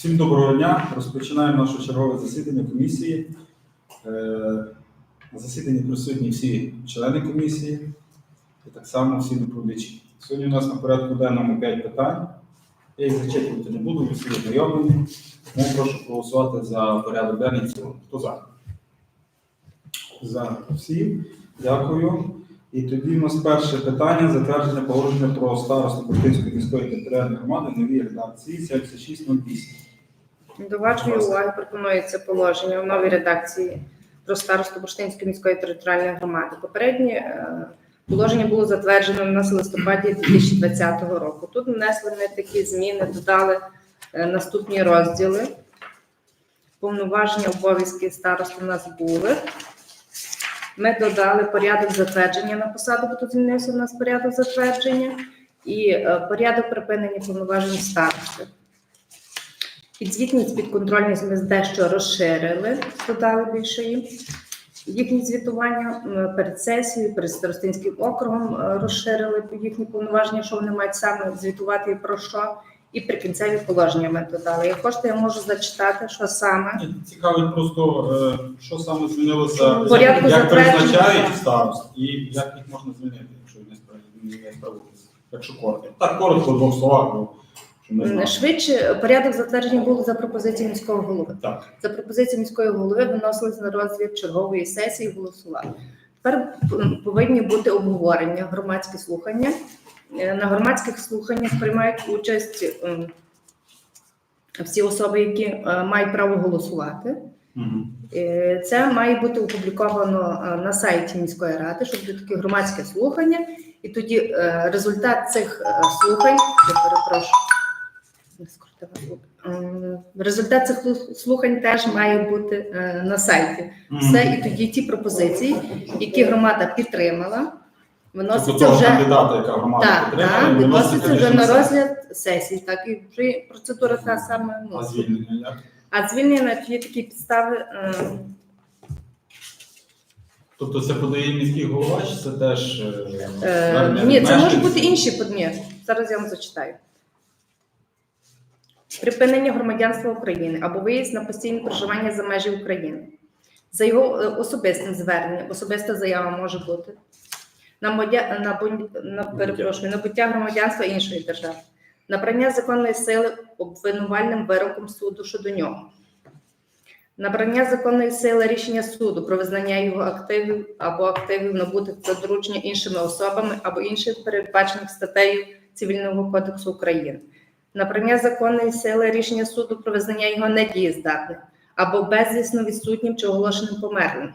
Всім доброго дня. Розпочинаємо наше чергове засідання комісії. Е, На засіданні присутні всі члени комісії і так само всі доповідачі. Сьогодні у нас на порядку денному 5 питань. Я їх зачитувати не буду, ви всі ознайомлені. Тому прошу проголосувати за порядок денний цілому. Хто за? За всі. Дякую. І тоді у нас перше питання затвердження положення про старосту Бортинської міської територіальної громади новій редакції 7608. До вашої уваги пропонується положення в новій редакції про старосту Бурштинської міської територіальної громади. Попереднє е, положення було затверджено на листопаді 2020 року. Тут внесли ми такі зміни, додали е, наступні розділи. Повноваження обов'язки старости у нас були. Ми додали порядок затвердження на посаду, бо тут змінився у нас порядок затвердження, і е, порядок припинення повноважень старости. Підзвітність підконтрольність ми дещо розширили, додали більше їм. Їхні звітування перед сесією, перед старостинським округом е, розширили їхні повноваження, що вони мають саме звітувати і про що. І прикінцеві положення ми додали. Як хочете, я можу зачитати, що саме. Цікавить просто, е, що саме змінилося, порядку як призначають старост і як їх можна змінити, якщо не справ- не справитися. Якщо коротко. Так коротко в двох словах, Швидше порядок затвердження був за пропозицією міського голови. Так. За пропозицією міської голови виносились на розгляд чергової сесії і голосували. Тепер повинні бути обговорення, громадські слухання. Е, На громадських слуханнях приймають участь всі особи, які е, мають право голосувати. Е, Це має бути опубліковано е, на сайті міської ради, щоб буде таке громадське слухання, і тоді е, результат цих е, слухань, я перепрошую. Не скрутила. Ем, Результат цих слухань теж має бути е, на сайті. Все, і тоді ті пропозиції, які громада підтримала, Тобто виносяться вже кандидата, яка громада так, підтримує, так, виноситься вже на розгляд сесії. Так і вже процедура та сама. ну, А звільнення як? а звільнення ті такі підстави. е, Тобто це подає міський голова, чи це теж е, Е, ні, це може бути інші подміти. Зараз я вам зачитаю. Припинення громадянства України або виїзд на постійне проживання за межі України. За його е, особистим зверненням, особиста заява може бути. Набуття, набу- на, перепрошую, набуття громадянства іншої держави. Набрання законної сили обвинувальним вироком суду щодо нього. Набрання законної сили рішення суду про визнання його активів або активів набутих за доручення іншими особами або інших передбачених статтею Цивільного кодексу України. Набрання законної сили рішення суду про визнання його недієздатним або безвісно відсутнім чи оголошеним померлим.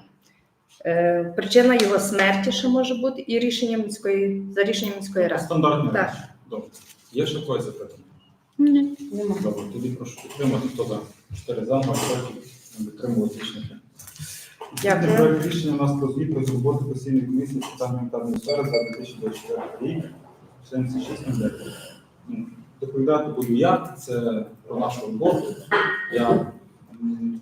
Е, причина його смерті ще може бути і рішенням міської за рішенням міської ради. Стандартні Так. Добре. Є ще когось запитання? Нема. Добре, тоді прошу підтримати, хто за. Чотири за, два проти, не підтримувати рішення. Дякую. Проект рішення у нас про звіт про роботи постійної комісії з питань гуманітарної сфери за 2024 рік. 76 Ну, Доповідати буду я, це про нашу роботу. Я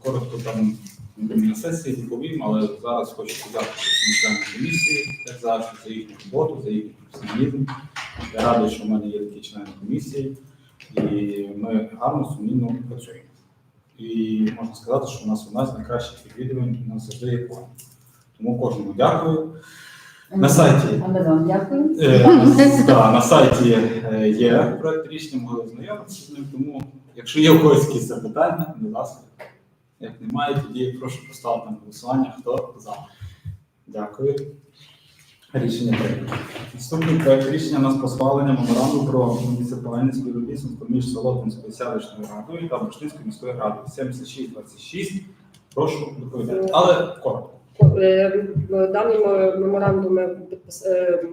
коротко там на сесії доповім, але зараз хочу подякувати членам комісії, як завжди, за їхню роботу, за їхній професіоналізм. Я радий, що в мене є такі члени комісії, і ми гарно, сумлінно працюємо. І можна сказати, що у нас одна з найкращих відвідувань у нас завжди є план. Тому кожному дякую. На сайті А ми вам дякуємо. Е, да, на сайті е, є проект рішення, могли ознайомитися з ним. Тому, якщо є у когось якісь запитання, будь ласка. Як немає, тоді прошу поставити на голосування, хто за. Дякую. Рішення прийнято. Наступний проект рішення у нас про схвалення меморандуму про муніципальне співробітництво між Солотвинською селищною радою та Бурштинською міською радою 7626. Прошу доповідати. Але коротко. Е, Даний ме- меморандум е,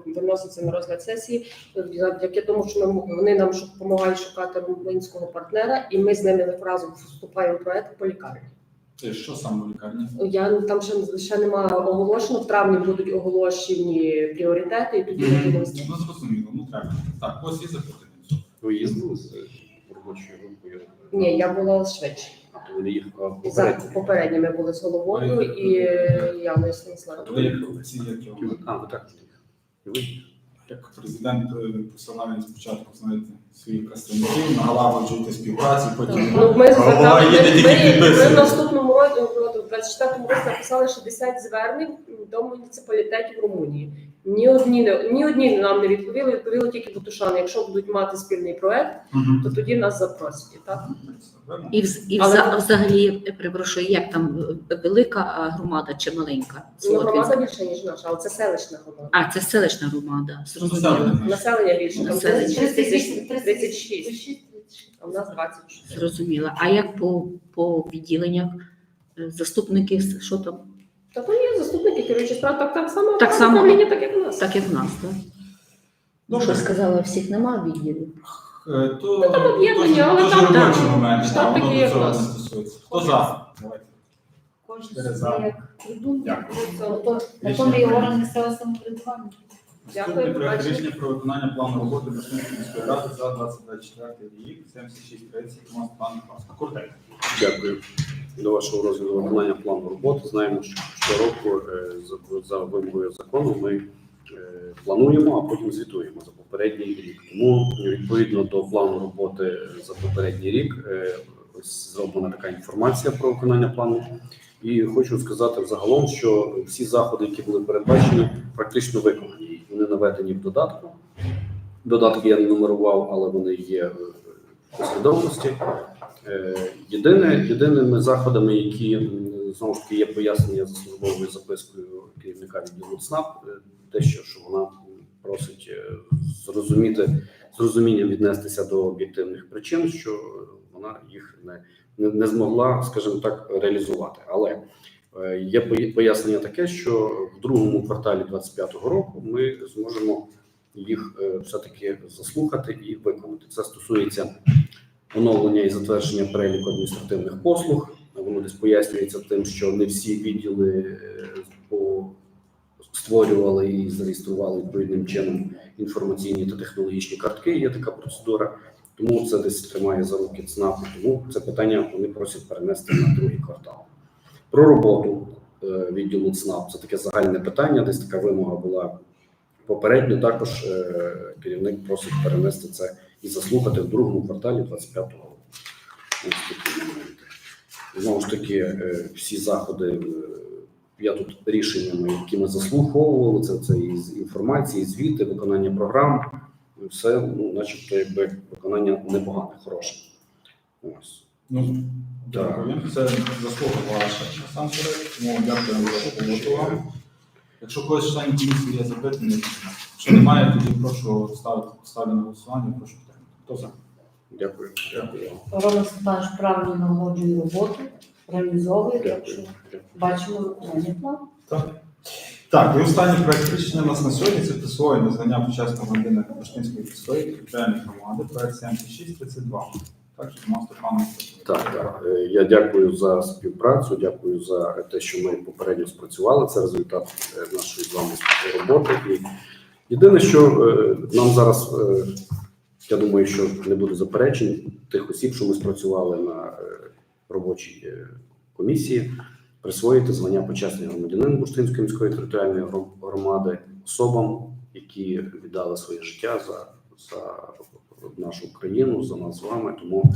виноситься на розгляд сесії завдяки тому, що ми- вони нам допомагають шукати українського партнера, і ми з ними разом вступаємо в проект по лікарні. Е, Що саме в лікарні? Я там ще, ще немає оголошено. В травні будуть оголошені пріоритети, і тоді Мгм. будемо Ну, зрозуміло, ну треба. Так, ось є запитання. Ви їздили з робочою групою? ні, я була швидше. Ви не їхали За попередньо? попередньо були з головою і Яною Станіславовною. Ви як ці як його? А, ви так. І ви? як президент е, посилає спочатку, знаєте, своїх представників, нагалагоджуєте співпрацю, потім Ну, ми голова звертали, їде ми, тільки ми, ми в підписує. наступному році, в 24-му році написали 60 звернень до муніципалітетів Румунії. Ні одні, не- ні одні нам не відповіли, відповіли тільки Бутушани. Якщо будуть мати спільний проект, то тоді нас запросять. Так? І, вз- і Але- вза- взагалі, я перепрошую, як там е, велика громада чи маленька? Ну, громада більше, ніж наша, але це селищна громада. А, це селищна громада, зрозуміло. Населення. Більше, Населення. 36 36, а в нас 26. Зрозуміло. А як по, по відділеннях? Е, Заступники, що там? Та то є заступники керуючі справ, так, так само, Так само. управління, так як у нас. Так як в нас, так? Ну, Що сказала, всіх нема відділів. Е, То, Ну, там об'єднання, то- але то ж там- робочі моменти, Штат там воно такий, до як цього у не нас. стосується. Хто за? Давайте. Кожен Чотири за. як придумав. Дякую. Ото Верховний орган місцевого самоврядування. Дякую, Наступний проект рішення про виконання плану роботи міської ради за 2024 рік, 7630, Томас Пан Паска. Куртей. Дякую. До вашого розгляду виконання плану роботи. Знаємо, що щороку е, за, за вимогою закону ми е, плануємо, а потім звітуємо за попередній рік. Тому відповідно до плану роботи за попередній рік е, ось зроблена така інформація про виконання плану. І хочу сказати взагалом, що всі заходи, які були передбачені, практично виконані. Наведені в додатку. Додатки я не нумерував, але вони є в послідовності. Е, Єдине, єдиними заходами, які знову ж таки є пояснення за службовою запискою керівника відділу ЦНАП, е, дещо, що вона просить е, зрозуміти з розумінням віднестися до об'єктивних причин, що вона їх не, не, не змогла, скажімо так, реалізувати. Але є пояснення таке, що в другому кварталі 2025 року ми зможемо їх е, все-таки заслухати і виконати. Це стосується оновлення і затвердження переліку адміністративних послуг. Воно десь пояснюється тим, що не всі відділи е, створювали і зареєстрували відповідним чином інформаційні та технологічні картки. Є така процедура. Тому це десь тримає за руки ЦНАП. Тому це питання вони просять перенести на другий квартал. Про роботу е, відділу ЦНАП це таке загальне питання. Десь така вимога була попередньо. Також е, керівник просить перенести це і заслухати в другому кварталі 25-го року. Ось такі моменти. Знову ж таки, е, всі заходи. Я тут рішеннями, які ми заслуховували, це, це і інформації, і звіти, виконання програм, все, ну, начебто, якби виконання непогане, хороше. Ось. Дякую. Це заслуга ваша насамперед, тому дякую за роботу вам. Якщо когось членів комісії є запитання, якщо немає, тоді прошу ставити ставлю на голосування, прошу підтримати. Хто за? Дякую. Дякую. Роман Степанович правильно налагоджує роботу, реалізовує, так що Дякую. бачимо виконання плану. Так. Так, і останній проект рішення у нас на сьогодні це присвоєння звання почесного громадянина Баштинської міської територіальної громади, проект 7632. Так, Степанович. Так, так. Е, Я дякую за співпрацю, дякую за те, що ми попередньо спрацювали. Це результат е, нашої з вами роботи. І єдине, що е, нам зараз, я думаю, що не буде заперечень тих осіб, що ми спрацювали на робочій комісії, присвоїти звання почесний громадянин Буштинської міської територіальної громади особам, які віддали своє життя за, за нашу країну, за нас з вами. Тому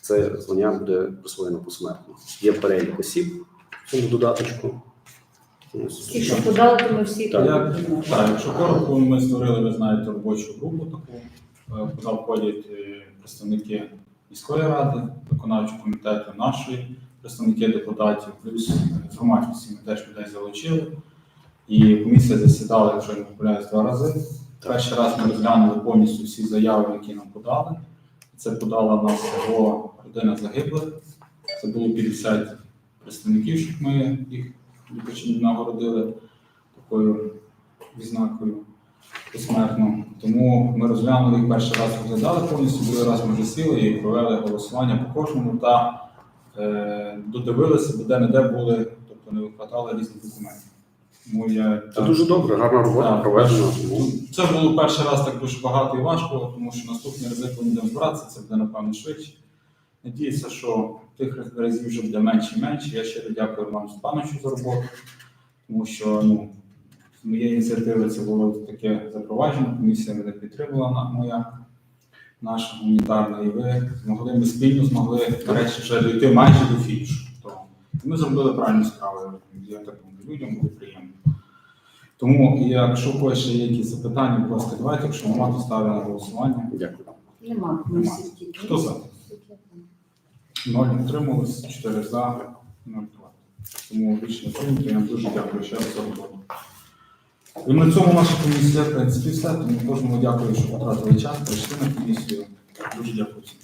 це звання буде присвоєно посмертно. Є перелік осіб в цьому додаточку. Всі, що подали, то ми всі Так. Я, так, якщо коротко, ми створили, ви знаєте, робочу групу таку, е, куди входять е, представники міської ради, виконавчого комітету нашої, представники депутатів, плюс з громадськості ми теж людей залучили. І комісія засідала, якщо я не помиляюсь, два рази. Перший раз ми розглянули повністю всі заяви, які нам подали. Це подала нас всього родина загиблих. Це було 50 представників, щоб ми їх нагородили такою відзнакою посмертно. Тому ми розглянули їх перший раз розглядали повністю, другий раз ми вже сіли і провели голосування по кожному та е, додивилися, де-не-де були, тобто не випадали різних документів. Тому я Це дуже добре, гарна робота Так. проведена. Тому це було перший раз так дуже багато і важко, тому що наступний рази, коли будемо збиратися, це буде напевно швидше. Надіюся, що тих разів вже буде менше і менше. Я щиро дякую Роману Степановичу за роботу, тому що ну, З моєї ініціативи це було таке запроваджено. Комісія мене підтримала на моя наша гуманітарна, і ви змогли ми спільно змогли нарешті вже дійти майже до фінішу. Тому ми зробили правильну справу. Я так думаю, людям буде приємно. Тому, якщо у когось ще є якісь запитання, будь ласка, давайте, якщо немає, то ставлю на голосування. Дякую. Нема. Нема. Хто за? Ноль утрималось, 4 за, 0 проти. Тому рішення прийнято. Я вам дуже дякую ще раз за роботу. І на цьому наша комісія, в принципі, все. Тому кожному дякую, що потратили час, прийшли на комісію. Дуже дякую всім.